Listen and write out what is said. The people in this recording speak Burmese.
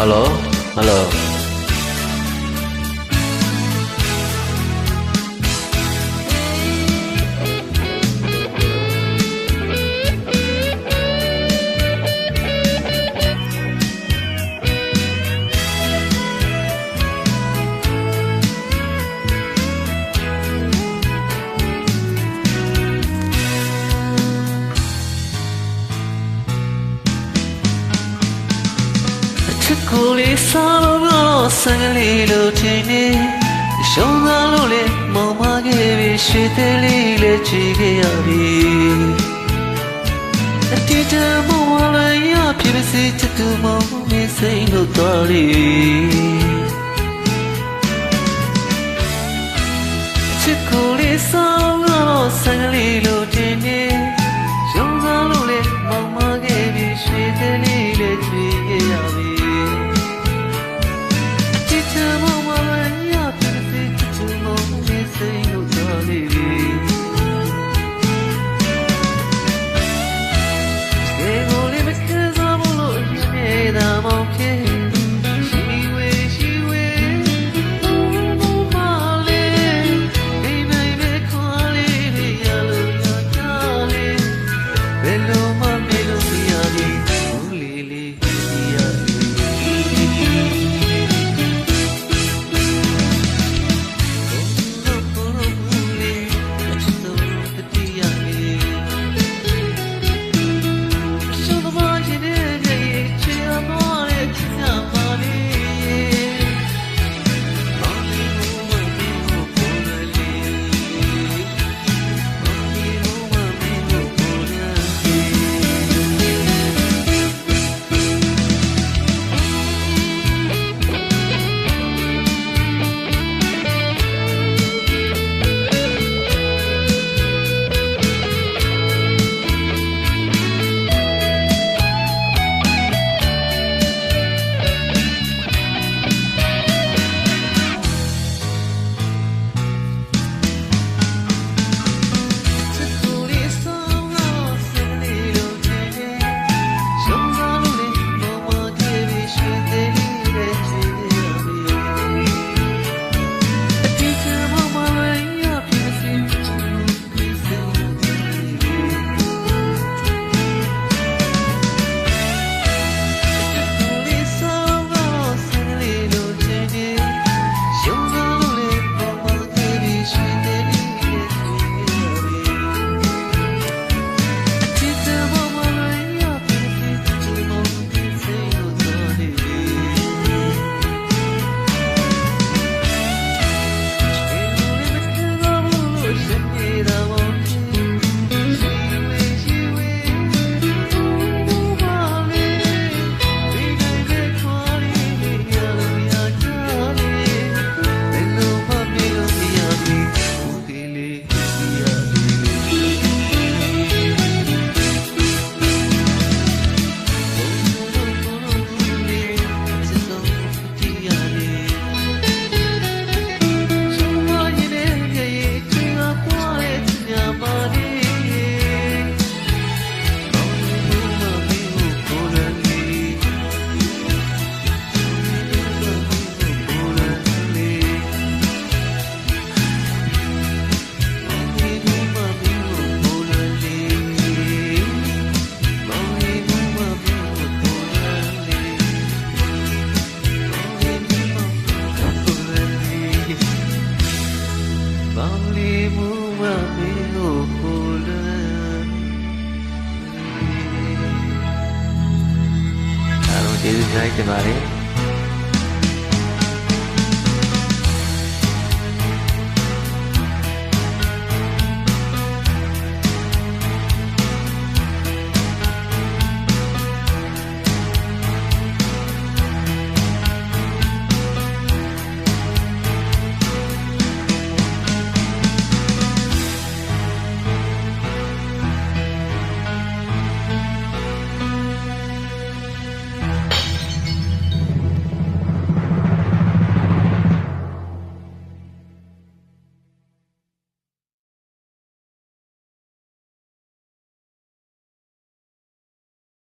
Hello? Hello? ကိုလေးစားလို့လို့ဆန်ကလေးလို့ထင်နေရှုံးသားလို့လေမောင်မခဲ့ပြီရွှေသေးလေးလည်းချီခဲ့ရပြီအတီးတမဝလာရဖြစ်စေချစ်သူမောင်မင်းစိတ်လို့တော်လေး How do you like the money?